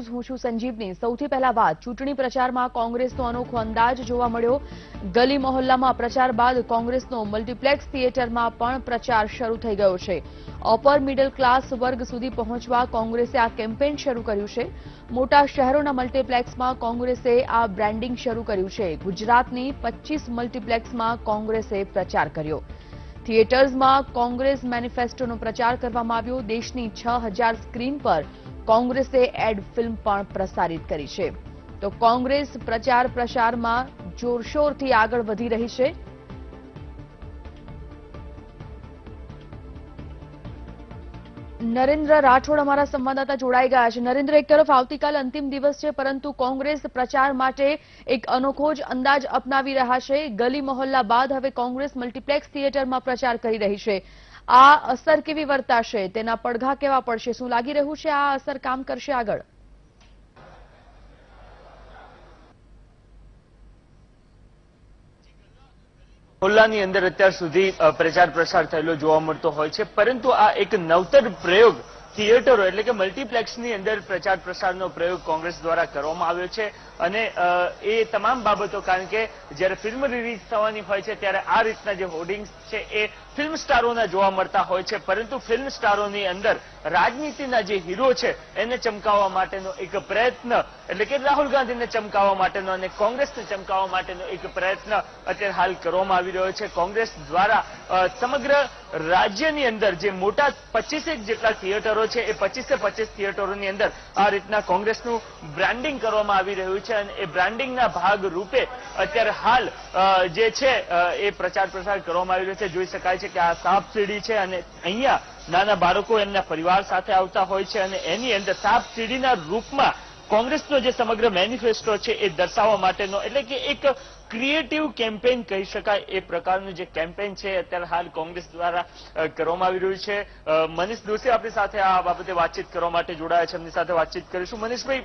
News, હું છું સંજીવની. સૌથી પહેલા વાત, ચૂંટણી પ્રચારમાં કોંગ્રેસનો અનોખો અંદાજ જોવા મળ્યો. ગલી મહોલ્લામાં પ્રચાર બાદ કોંગ્રેસનો મલ્ટીપ્લેક્સ થિયેટરમાં પણ પ્રચાર શરૂ થઈ ગયો છે. અપર મિડલ ક્લાસ વર્ગ સુધી પહોંચવા કોંગ્રેસે આ કેમ્પેન શરૂ કર્યું છે. મોટા શહેરોના મલ્ટીપ્લેક્સમાં કોંગ્રેસે આ બ્રાન્ડિંગ શરૂ કર્યું છે. ગુજરાતની પચીસ મલ્ટીપ્લેક્સમાં કોંગ્રેસે પ્રચાર કર્યો. થિયેટર્સમાં કોંગ્રેસ મેનિફેસ્ટોનો પ્રચાર કરવામાં આવ્યો. દેશની છ સ્ક્રીન પર કોંગ્રેસે એડ ફિલ્મ પણ પ્રસારિત કરી છે. તો કોંગ્રેસ પ્રચાર પ્રસારમાં જોરશોરથી આગળ વધી રહી છે. નરેન્દ્ર રાઠોડ અમારા સંવાદદાતા જોડાઈ ગયા છે. નરેન્દ્ર, એક તરફ આવતીકાલ અંતિમ દિવસ છે, પરંતુ કોંગ્રેસ પ્રચાર માટે એક અનોખો જ અંદાજ અપનાવી રહ્યા છે. ગલી મહોલ્લા બાદ હવે કોંગ્રેસ મલ્ટીપ્લેક્સ થિયેટરમાં પ્રચાર કરી રહી છે. આ અસર કેવી વર્તાશે? તેના પડઘા કેવા પડશે? શું લાગી રહ્યું છે આ અસર કામ કરશે આગળ? મોહલ્લાની અંદર અત્યાર સુધી પ્રચાર પ્રસાર થયેલો જોવા મળતો હોય છે. પરંતુ આ એક નવતર પ્રયોગ થિયેટરો એટલે કે મલ્ટીપ્લેક્સની અંદર પ્રચાર પ્રસારનો પ્રયોગ કોંગ્રેસ દ્વારા કરવામાં આવ્યો છે. અને એ તમામ બાબતો, કારણ કે જ્યારે ફિલ્મ રિલીઝ થવાની હોય છે, ત્યારે આ રીતના જે હોર્ડિંગ્સ છે એ ફિલ્મ સ્ટારોના જોવા મળતા હોય છે, પરંતુ ફિલ્મ સ્ટારોની અંદર રાજનીતિના જે હીરો છે, એને ચમકાવવા માટેનો એક પ્રયત્ન, એટલે કે રાહુલ ગાંધીને ચમકાવવા માટેનો અને કોંગ્રેસને ચમકાવવા માટેનો એક પ્રયત્ન અત્યારે હાલ કરવામાં આવી રહ્યો છે. કોંગ્રેસ દ્વારા સમગ્ર રાજ્યની અંદર જે મોટા પચીસેક જેટલા થિયેટરો છે, એ પચીસે પચીસ થિયેટરોની અંદર આ રીતના કોંગ્રેસનું બ્રાન્ડિંગ કરવામાં આવી રહ્યું છે અને એ બ્રાન્ડિંગના ભાગ રૂપે અત્યારે હાલ જે છે એ પ્રચાર પ્રસાર કરવામાં આવી રહ્યો છે. જોઈ શકાય છે કે આ સાપ સીડી છે અને અહીંયા નાના બાળકો એમના પરિવાર સાથે આવતા હોય છે અને એની અંદર સાપ સીડીના રૂપમાં કોંગ્રેસનો જે સમગ્ર મેનિફેસ્ટો છે એ દર્શાવવા માટેનો એટલે કે એક ક્રિએટિવ કેમ્પેન કહી શકાય. એ પ્રકારનું જે કેમ્પેન છે અત્યારે હાલ કોંગ્રેસ દ્વારા કરવામાં આવી રહ્યું છે. મનીષ દોશી આપણી સાથે આ બાબતે વાતચીત કરવા માટે જોડાયા છે. એમની સાથે વાતચીત કરીશું. મનીષભાઈ